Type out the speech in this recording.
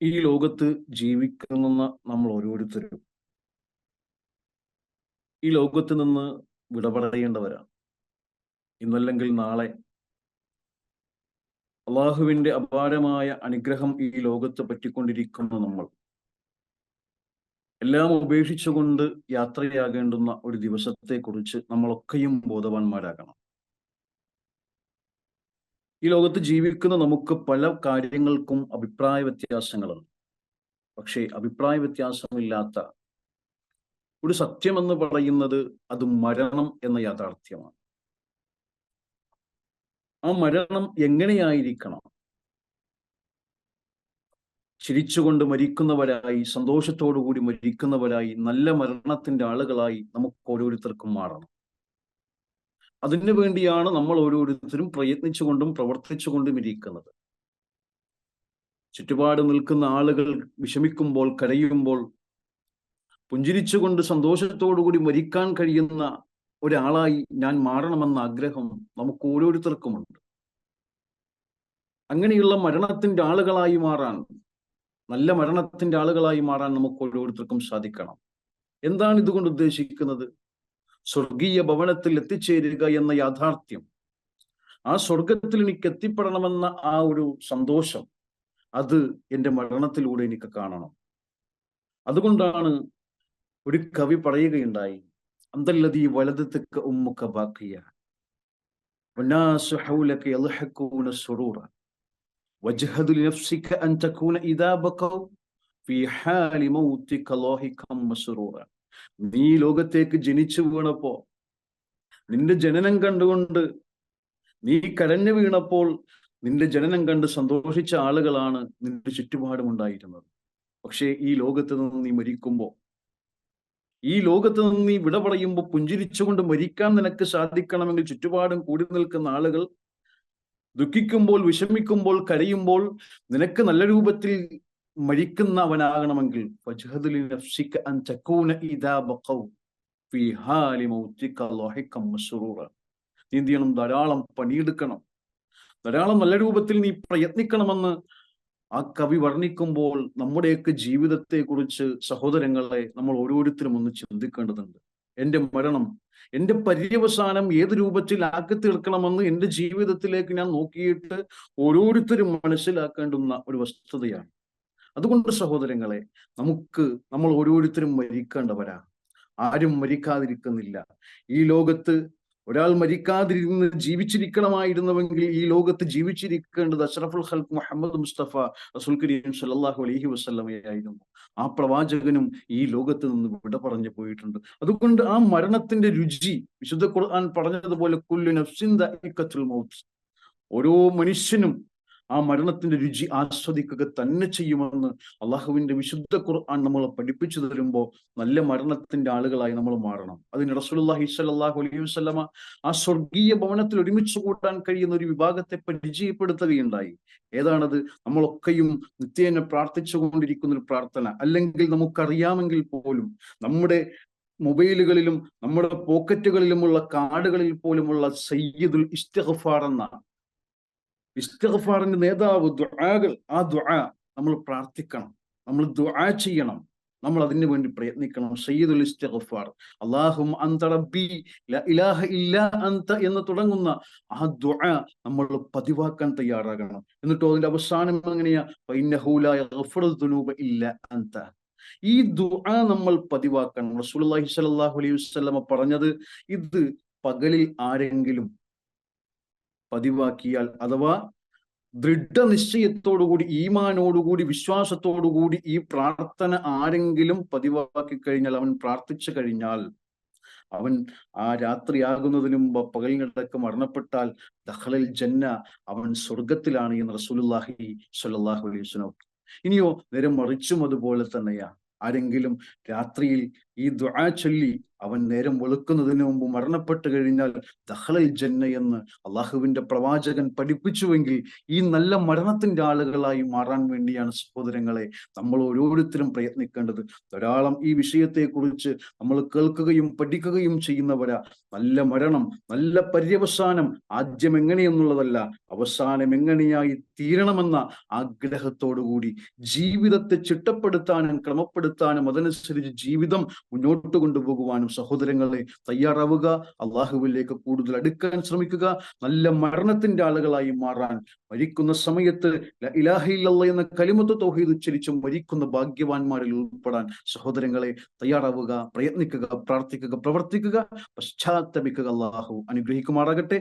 ഈ ലോകത്ത് ജീവിക്കുന്ന നമ്മൾ ഓരോരുത്തരും. ഈ ലോകത്ത് നിന്ന് വിട പറയേണ്ടവരാണ് ഇന്നല്ലെങ്കിൽ നാളെ. അള്ളാഹുവിന്റെ അപാരമായ അനുഗ്രഹം ഈ ലോകത്ത് പറ്റിക്കൊണ്ടിരിക്കുന്ന നമ്മൾ. എല്ലാം ഉപേക്ഷിച്ചുകൊണ്ട് യാത്രയാകേണ്ടുന്ന ഒരു ദിവസത്തെക്കുറിച്ച് നമ്മളൊക്കെയും ബോധവാന്മാരാകണം. ഈ ലോകത്ത് ജീവിക്കുന്ന നമുക്ക് പല കാര്യങ്ങൾക്കും അഭിപ്രായ വ്യത്യാസങ്ങളുണ്ട്. പക്ഷേ അഭിപ്രായ വ്യത്യാസമില്ലാത്ത ഒരു സത്യമെന്ന് പറയുന്നത് അത് മരണം എന്ന യാഥാർത്ഥ്യമാണ്. ആ മരണം എങ്ങനെയായിരിക്കണം? ചിരിച്ചുകൊണ്ട് മരിക്കുന്നവരായി സന്തോഷത്തോടു കൂടി മരിക്കുന്നവരായി നല്ല മരണത്തിന്റെ ആളുകളായി നമുക്ക് ഓരോരുത്തർക്കും മാറണം. അതിനു വേണ്ടിയാണ് നമ്മൾ ഓരോരുത്തരും പ്രയത്നിച്ചുകൊണ്ടും പ്രവർത്തിച്ചുകൊണ്ടും ഇരിക്കുന്നത്. ചുറ്റുപാട് നിൽക്കുന്ന ആളുകൾ വിഷമിക്കുമ്പോൾ കരയുമ്പോൾ പുഞ്ചിരിച്ചുകൊണ്ട് സന്തോഷത്തോടുകൂടി മരിക്കാൻ കഴിയുന്ന ഒരാളായി ഞാൻ മാറണമെന്ന ആഗ്രഹം നമുക്ക് ഓരോരുത്തർക്കുമുണ്ട്. അങ്ങനെയുള്ള മരണത്തിന്റെ ആളുകളായി മാറാൻ നല്ല മരണത്തിന്റെ ആളുകളായി മാറാൻ നമുക്ക് ഓരോരുത്തർക്കും സാധിക്കണം. എന്താണ് ഇതുകൊണ്ട് ഉദ്ദേശിക്കുന്നത്? സ്വർഗീയ ഭവനത്തിൽ എത്തിച്ചേരുക എന്ന യാഥാർത്ഥ്യം ആ സ്വർഗത്തിൽ എനിക്ക് എത്തിപ്പെടണമെന്ന ആ ഒരു സന്തോഷം അത് എൻ്റെ മരണത്തിലൂടെ എനിക്ക് കാണണം അതുകൊണ്ടാണ് ഒരു കവി പറയുകയുണ്ടായി അന്തല്ലതി വലതത്തൊക്കെ ഉമ്മുക്ക ബാക്കിയ وجهد لنفسك أن تكون إذا بقوا في حال موتك لاهقا مسرورا നീ ലോകത്തേക്ക് ജനിച്ചു വീണപ്പോ നിന്റെ ജനനം കണ്ടുകൊണ്ട് നീ കരഞ്ഞു വീണപ്പോൾ നിന്റെ ജനനം കണ്ട് സന്തോഷിച്ച ആളുകളാണ് നിന്റെ ചുറ്റുപാടും ഉണ്ടായിരുന്നത്. പക്ഷേ ഈ ലോകത്ത് നിന്ന് നീ മരിക്കുമ്പോ ഈ ലോകത്ത് നിന്ന് നീ വിട പറയുമ്പോൾ പുഞ്ചിരിച്ചുകൊണ്ട് മരിക്കാൻ നിനക്ക് സാധിക്കണമെങ്കിൽ ചുറ്റുപാടും കൂടി നിൽക്കുന്ന ആളുകൾ ദുഃഖിക്കുമ്പോൾ വിഷമിക്കുമ്പോൾ കരയുമ്പോൾ നിനക്ക് നല്ല രൂപത്തിൽ മരിക്കുന്നവനാകണമെങ്കിൽ നീ ധാരാളം പണിയെടുക്കണം. ധാരാളം നല്ല രൂപത്തിൽ നീ പ്രയത്നിക്കണമെന്ന് ആ കവി വർണിക്കുമ്പോൾ നമ്മുടെയൊക്കെ ജീവിതത്തെ കുറിച്ച് സഹോദരങ്ങളെ നമ്മൾ ഓരോരുത്തരും ഒന്ന് ചിന്തിക്കേണ്ടതുണ്ട്. എന്റെ മരണം എന്റെ പര്യവസാനം ഏത് രൂപത്തിൽ ആക്കി തീർക്കണമെന്ന് എന്റെ ജീവിതത്തിലേക്ക് ഞാൻ നോക്കിയിട്ട് ഓരോരുത്തരും മനസ്സിലാക്കേണ്ടുന്ന ഒരു വസ്തുതയാണ്. അതുകൊണ്ട് സഹോദരങ്ങളെ നമുക്ക് നമ്മൾ ഓരോരുത്തരും മരിക്കേണ്ടവരാ. ആരും മരിക്കാതിരിക്കുന്നില്ല. ഈ ലോകത്ത് ഒരാൾ മരിക്കാതിരുന്ന് ജീവിച്ചിരിക്കണമായിരുന്നുവെങ്കിൽ ഈ ലോകത്ത് ജീവിച്ചിരിക്കേണ്ടത് അഷ്റഫുൽ ഹൽക്ക് മുഹമ്മദ് മുസ്തഫ റസൂൽ കരീം സല്ലല്ലാഹു അലൈഹി വസ്ലമയായിരുന്നു ആ പ്രവാചകനും ഈ ലോകത്ത് നിന്ന് വിട പറഞ്ഞു പോയിട്ടുണ്ട്. അതുകൊണ്ട് ആ മരണത്തിന്റെ രുചി വിശുദ്ധ ഖുർആൻ പറഞ്ഞതുപോലെ കുല്ലു നഫ്സിൻ മൗത്ത്. ഓരോ മനുഷ്യനും ആ മരണത്തിന്റെ രുചി ആസ്വദിക്കുക തന്നെ ചെയ്യുമെന്ന് അള്ളാഹുവിന്റെ വിശുദ്ധ ഖുർആൻ നമ്മളെ പഠിപ്പിച്ചു തരുമ്പോൾ നല്ല മരണത്തിന്റെ ആളുകളായി നമ്മൾ മാറണം. അതിന് റസൂലുള്ളാഹി സ്വല്ലല്ലാഹു അലൈഹി വസല്ലമ ആ സ്വർഗീയ ഭവനത്തിൽ ഒരുമിച്ച് കൂട്ടാൻ കഴിയുന്ന ഒരു വിഭാഗത്തെ പരിചയപ്പെടുത്തുകയുണ്ടായി. ഏതാണത്? നമ്മളൊക്കെയും നിത്യേന പ്രാർത്ഥിച്ചുകൊണ്ടിരിക്കുന്ന ഒരു പ്രാർത്ഥന. അല്ലെങ്കിൽ നമുക്കറിയാമെങ്കിൽ പോലും നമ്മുടെ മൊബൈലുകളിലും നമ്മുടെ പോക്കറ്റുകളിലുമുള്ള കാർഡുകളിൽ പോലുമുള്ള സയ്യിദുൽ ഇസ്തിഗ്ഫാർ എന്ന ഇസ്തിഗ്ഫാറിന്റെ നേതാവ് ദുആകൾ ആ ദുആ നമ്മൾ പ്രാർത്ഥിക്കണം. നമ്മൾ ദുആ ചെയ്യണം. നമ്മൾ അതിനു വേണ്ടി പ്രയത്നിക്കണം. സയ്യിദുൽ ഇസ്തിഗ്ഫാർ അല്ലാഹും അൻത റബ്ബി ലാ ഇലാഹ ഇല്ലാ അൻത എന്ന് തുടങ്ങുന്ന ആ ദുആ നമ്മൾ പതിവാക്കാൻ തയ്യാറാകണം. എന്നിട്ട് അതിന്റെ അവസാനം എങ്ങനെയാ? ഫൈന്നഹു ലാ യഗ്ഫിറു ദുനൂബ ഇല്ലാ അന്ത. ഈ ദുആ നമ്മൾ പതിവാക്കണം. റസൂലുള്ളാഹി സ്വല്ലല്ലാഹു അലൈഹി വസല്ലമ പറഞ്ഞത് ഇത് പകലിൽ ആരെങ്കിലും പതിവാക്കിയാൽ അഥവാ ദൃഢനിശ്ചയത്തോടുകൂടി ഈമാനോടുകൂടി വിശ്വാസത്തോടുകൂടി ഈ പ്രാർത്ഥന ആരെങ്കിലും പതിവാക്കി കഴിഞ്ഞാൽ അവൻ പ്രാർത്ഥിച്ചു കഴിഞ്ഞാൽ അവൻ ആ രാത്രിയാകുന്നതിന് മുമ്പ് പകലിനിടക്ക് മരണപ്പെട്ടാൽ ദഹ്ലൽ ജന്ന അവൻ സ്വർഗത്തിലാണ് എന്ന് റസൂലുല്ലാഹി സ്വല്ലല്ലാഹു അലൈഹി വസല്ലം. ഇനിയോ നേരം മറിച്ചും അതുപോലെ തന്നെയാ. ആരെങ്കിലും രാത്രിയിൽ ഈ ദുആ ചൊല്ലി അവൻ നേരം വെളുക്കുന്നതിന് മുമ്പ് മരണപ്പെട്ടു കഴിഞ്ഞാൽ ദഹ്ലൽ ജന്ന എന്ന് അള്ളാഹുവിന്റെ പ്രവാചകൻ പഠിപ്പിച്ചുവെങ്കിൽ ഈ നല്ല മരണത്തിന്റെ ആളുകളായി മാറാൻ വേണ്ടിയാണ് സഹോദരങ്ങളെ നമ്മൾ ഓരോരുത്തരും പ്രയത്നിക്കേണ്ടത്. ധാരാളം ഈ വിഷയത്തെക്കുറിച്ച് നമ്മൾ കേൾക്കുകയും പഠിക്കുകയും ചെയ്യുന്നവരാ. നല്ല മരണം നല്ല പര്യവസാനം ആദ്യം എങ്ങനെയെന്നുള്ളതല്ല അവസാനം എങ്ങനെയായി തീരണമെന്ന ആഗ്രഹത്തോടുകൂടി ജീവിതത്തെ ചിട്ടപ്പെടുത്താനും ക്രമപ്പെടുത്താനും അതനുസരിച്ച് ജീവിതം മുന്നോട്ട് കൊണ്ടുപോകുവാനും സഹോദരങ്ങളെ തയ്യാറാവുക അള്ളാഹുവിലേക്ക് കൂടുതൽ അടുക്കാൻ ശ്രമിക്കുക നല്ല മരണത്തിന്റെ ആളുകളായി മാറാൻ മരിക്കുന്ന സമയത്ത് ഇലാഹില്ല എന്ന കലിമത്ത് തൗഹീദ് ഉച്ചരിച്ചും മരിക്കുന്ന ഭാഗ്യവാന്മാരിൽ ഉൾപ്പെടാൻ സഹോദരങ്ങളെ തയ്യാറാവുക പ്രയത്നിക്കുക പ്രാർത്ഥിക്കുക പ്രവർത്തിക്കുക പശ്ചാത്തപിക്കുക അള്ളാഹു അനുഗ്രഹിക്കുമാറാകട്ടെ.